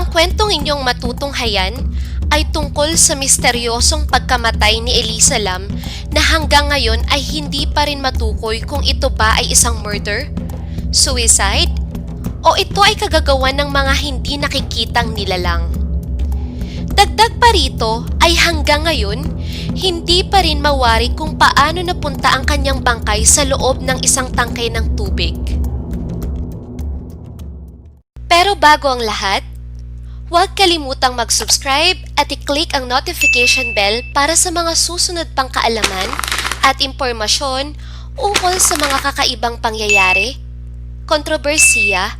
Ang kwentong inyong matutunghayan ay tungkol sa misteryosong pagkamatay ni Elisa Lam na hanggang ngayon ay hindi pa rin matukoy kung ito ba ay isang murder, suicide, o ito ay kagagawan ng mga hindi nakikitang nilalang. Dagdag pa rito ay hanggang ngayon, hindi pa rin mawari kung paano napunta ang kanyang bangkay sa loob ng isang tangkay ng tubig. Pero bago ang lahat, huwag kalimutang mag-subscribe at i-click ang notification bell para sa mga susunod pang kaalaman at impormasyon ukol sa mga kakaibang pangyayari, kontrobersiya,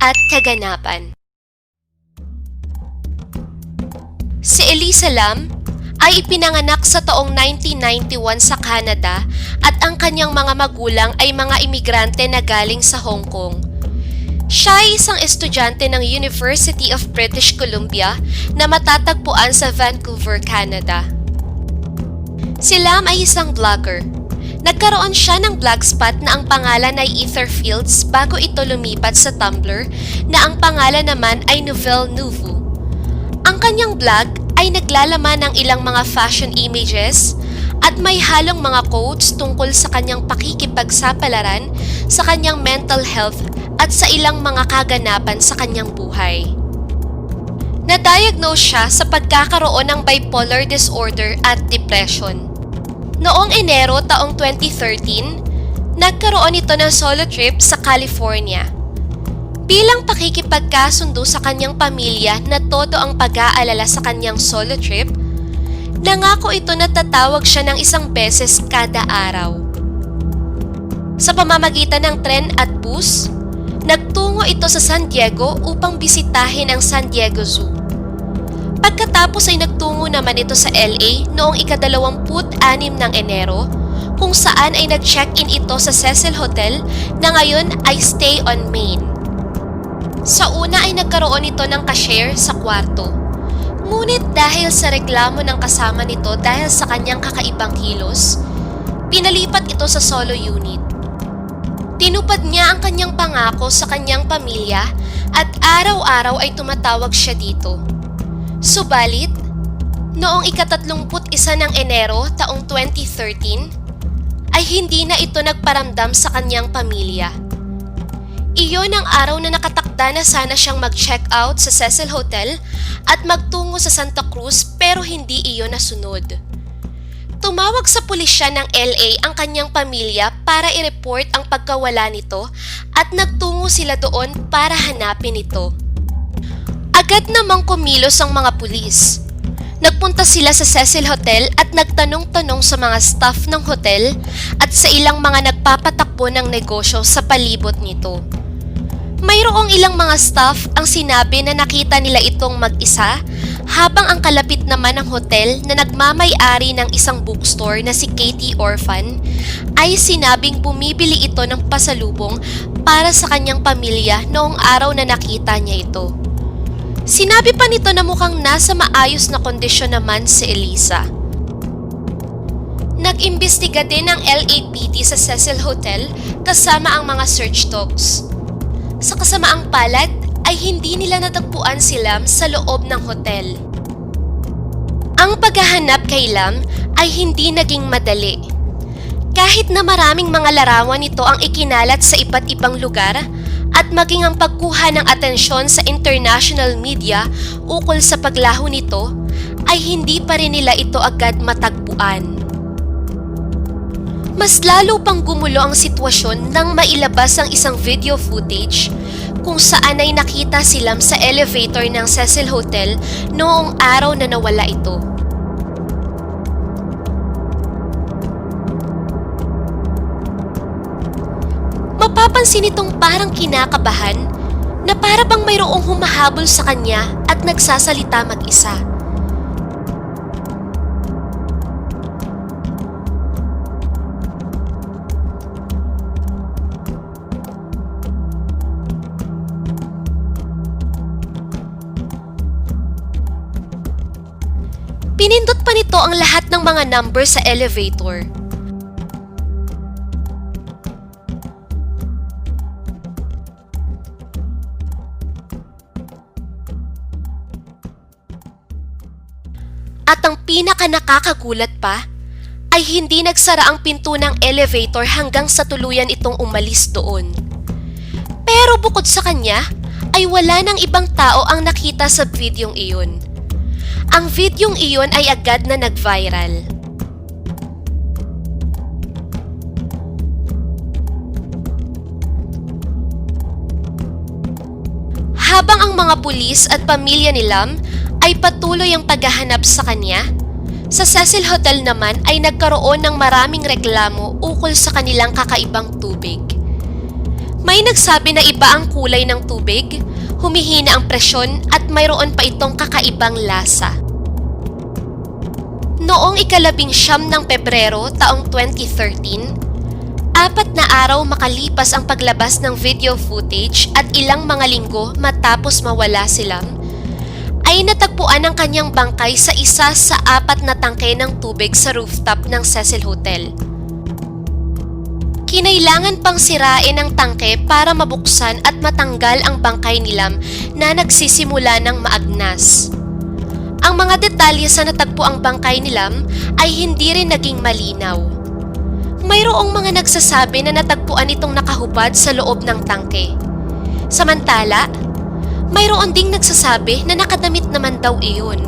at kaganapan. Si Elisa Lam ay ipinanganak sa taong 1991 sa Canada at ang kanyang mga magulang ay mga imigrante na galing sa Hong Kong. Siya ay isang estudyante ng University of British Columbia na matatagpuan sa Vancouver, Canada. Si Lam ay isang vlogger. Nagkaroon siya ng blogspot na ang pangalan ay Etherfields bago ito lumipat sa Tumblr na ang pangalan naman ay Nouvelle Nouveau. Ang kanyang blog ay naglalaman ng ilang mga fashion images at may halong mga quotes tungkol sa kanyang pakikipagsapalaran sa kanyang mental health at sa ilang mga kaganapan sa kanyang buhay. Na-diagnose siya sa pagkakaroon ng bipolar disorder at depression. Noong Enero taong 2013, nagkaroon ito ng solo trip sa California. Bilang pakikipagkasundo sa kanyang pamilya na todo ang pag-aalala sa kanyang solo trip, nangako ito na tatawag siya ng isang beses kada araw. Sa pamamagitan ng tren at bus, nagtungo ito sa San Diego upang bisitahin ang San Diego Zoo. Pagkatapos ay nagtungo naman ito sa LA noong ikadalawamput-anim ng Enero kung saan ay nag-check-in ito sa Cecil Hotel na ngayon ay Stay on Main. Sa una ay nagkaroon ito ng cashier sa kwarto. Ngunit dahil sa reklamo ng kasama nito dahil sa kanyang kakaibang kilos, pinalipat ito sa solo unit. Tinupad niya ang kanyang pangako sa kanyang pamilya at araw-araw ay tumatawag siya dito. Subalit, noong ikatatlumput isa ng Enero taong 2013, ay hindi na ito nagparamdam sa kanyang pamilya. Iyon ang araw na nakatakda na sana siyang mag-check out sa Cecil Hotel at magtungo sa Santa Cruz pero hindi iyon nasunod. Tumawag sa pulisya ng LA ang kanyang pamilya para i-report ang pagkawala nito at nagtungo sila doon para hanapin ito. Agad namang kumilos ang mga pulis. Nagpunta sila sa Cecil Hotel at nagtanong-tanong sa mga staff ng hotel at sa ilang mga nagpapatakbo ng negosyo sa palibot nito. Mayroong ilang mga staff ang sinabi na nakita nila itong mag-isa habang ang kalapit naman ng hotel na nagmamay-ari ng isang bookstore na si Katie Orphan ay sinabing bumibili ito ng pasalubong para sa kanyang pamilya noong araw na nakita niya ito. Sinabi pa nito na mukhang nasa maayos na kondisyon naman si Elisa. Nag-imbestiga din ang LAPD sa Cecil Hotel kasama ang mga search dogs. Sa kasamaang palad ay hindi nila natagpuan si Lam sa loob ng hotel. Ang paghahanap kay Lam ay hindi naging madali. Kahit na maraming mga larawan nito ang ikinalat sa iba't ibang lugar at maging ang pagkuha ng atensyon sa international media ukol sa paglaho nito ay hindi pa rin nila ito agad matagpuan. Mas lalo pang gumulo ang sitwasyon nang mailabas ang isang video footage kung saan ay nakita si Lam sa elevator ng Cecil Hotel noong araw na nawala ito. Mapapansin itong parang kinakabahan na para bang mayroong humahabol sa kanya at nagsasalita mag-isa. Pinindot pa nito ang lahat ng mga number sa elevator. At ang pinaka nakakagulat pa ay hindi nagsara ang pinto ng elevator hanggang sa tuluyan itong umalis doon. Pero bukod sa kanya, ay wala ng ibang tao ang nakita sa videong iyon. Ang videong iyon ay agad na nag-viral. Habang ang mga pulis at pamilya ni Lam ay patuloy ang paghahanap sa kanya, sa Cecil Hotel naman ay nagkaroon ng maraming reklamo ukol sa kanilang kakaibang tubig. May nagsabi na iba ang kulay ng tubig, humihina ang presyon at mayroon pa itong kakaibang lasa. Noong ikalabing siyam ng Pebrero taong 2013, apat na araw makalipas ang paglabas ng video footage at ilang mga linggo matapos mawala si Lam, ay natagpuan ang kanyang bangkay sa isa sa apat na tangke ng tubig sa rooftop ng Cecil Hotel. Kinailangan pang sirain ang tangke para mabuksan at matanggal ang bangkay ni Lam na nagsisimula ng maagnas. Ang mga detalye sa natagpuang bangkay ni Lam ay hindi rin naging malinaw. Mayroong mga nagsasabi na natagpuan itong nakahubad sa loob ng tangke. Samantala, mayroon ding nagsasabi na nakadamit naman daw iyon.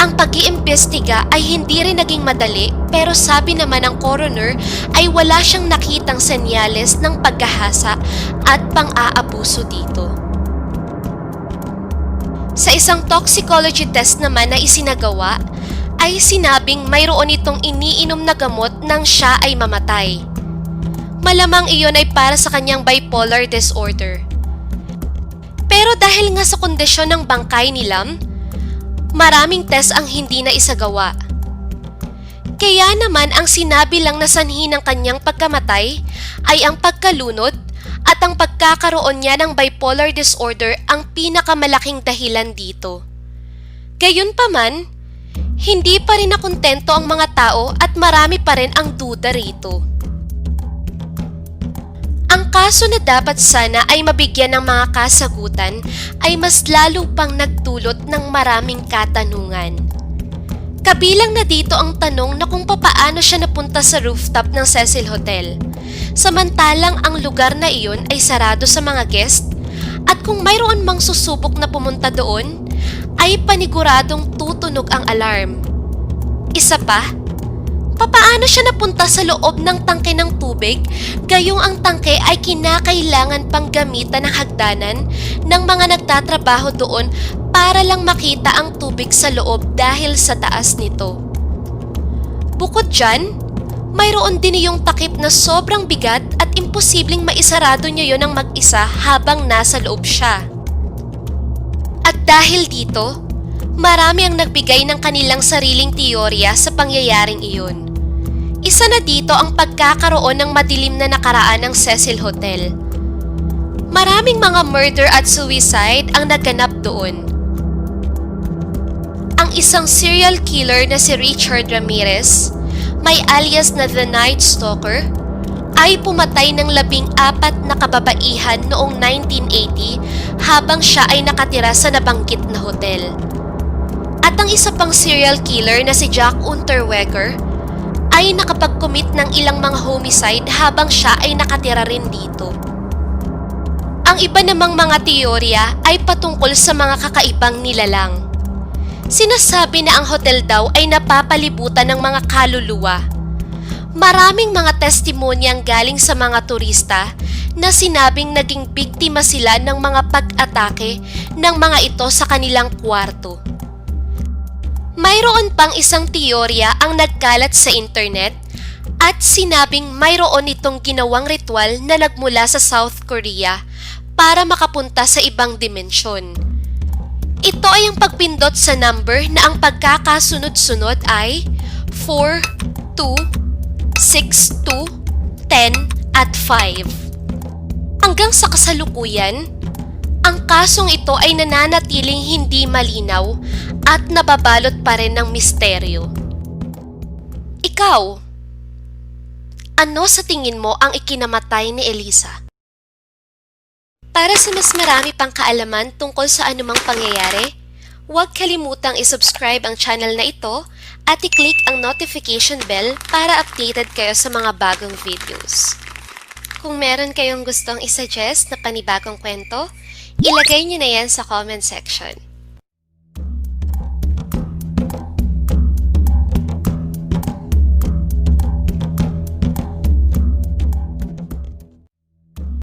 Ang pag-iimbestiga ay hindi rin naging madali pero sabi naman ng coroner ay wala siyang nakitang senyales ng paghahasa at pang-aabuso dito. Sa isang toxicology test naman na isinagawa, ay sinabing mayroon itong iniinom na gamot nang siya ay mamatay. Malamang iyon ay para sa kanyang bipolar disorder. Pero dahil nga sa kondisyon ng bangkay ni Lam, maraming test ang hindi na isagawa. Kaya naman ang sinabi lang na sanhi ng kanyang pagkamatay ay ang pagkalunod at ang pagkakaroon niya ng bipolar disorder ang pinakamalaking dahilan dito. Gayunpaman, hindi pa rin nakontento ang mga tao at marami pa rin ang duda rito. Ang kaso na dapat sana ay mabigyan ng mga kasagutan ay mas lalo pang nagdulot ng maraming katanungan. Kabilang na dito ang tanong na kung papaano siya napunta sa rooftop ng Cecil Hotel. Samantalang ang lugar na iyon ay sarado sa mga guest at kung mayroon mang susubok na pumunta doon, ay paniguradong tutunog ang alarm. Isa pa, papaano siya napunta sa loob ng tangke ng tubig gayong ang tangke ay kinakailangan pang gamitan ng hagdanan ng mga nagtatrabaho doon para lang makita ang tubig sa loob dahil sa taas nito. Bukod dyan, mayroon din yung takip na sobrang bigat at imposibleng maisarado niya yon ng mag-isa habang nasa loob siya. At dahil dito, marami ang nagbigay ng kanilang sariling teorya sa pangyayaring iyon. Isa na dito ang pagkakaroon ng madilim na nakaraan ng Cecil Hotel. Maraming mga murder at suicide ang naganap doon. Ang isang serial killer na si Richard Ramirez, may alias na The Night Stalker, ay pumatay ng labing apat na kababaihan noong 1980 habang siya ay nakatira sa nabanggit na hotel. At ang isa pang serial killer na si Jack Unterweger ay nakapag-commit ng ilang mga homicide habang siya ay nakatira rin dito. Ang iba namang mga teorya ay patungkol sa mga kakaibang nilalang. Sinasabi na ang hotel daw ay napapalibutan ng mga kaluluwa. Maraming mga testimonyang galing sa mga turista na sinabing naging biktima sila ng mga pag-atake ng mga ito sa kanilang kwarto. Mayroon pang isang teorya ang nagkalat sa internet at sinabing mayroon itong ginawang ritual na nagmula sa South Korea para makapunta sa ibang dimensyon. Ito ay ang pagpindot sa number na ang pagkakasunod-sunod ay 4, 2, 6, 2, 10 at 5. Hanggang sa kasalukuyan, ang kasong ito ay nananatiling hindi malinaw at nababalot pa rin ng misteryo. Ikaw, ano sa tingin mo ang ikinamatay ni Elisa? Para sa mas marami pang kaalaman tungkol sa anumang pangyayari, Huwag kalimutang isubscribe ang channel na ito at i-click ang notification bell para updated kayo sa mga bagong videos. Kung meron kayong gustong isuggest na panibagong kwento, ilagay nyo na yan sa comment section.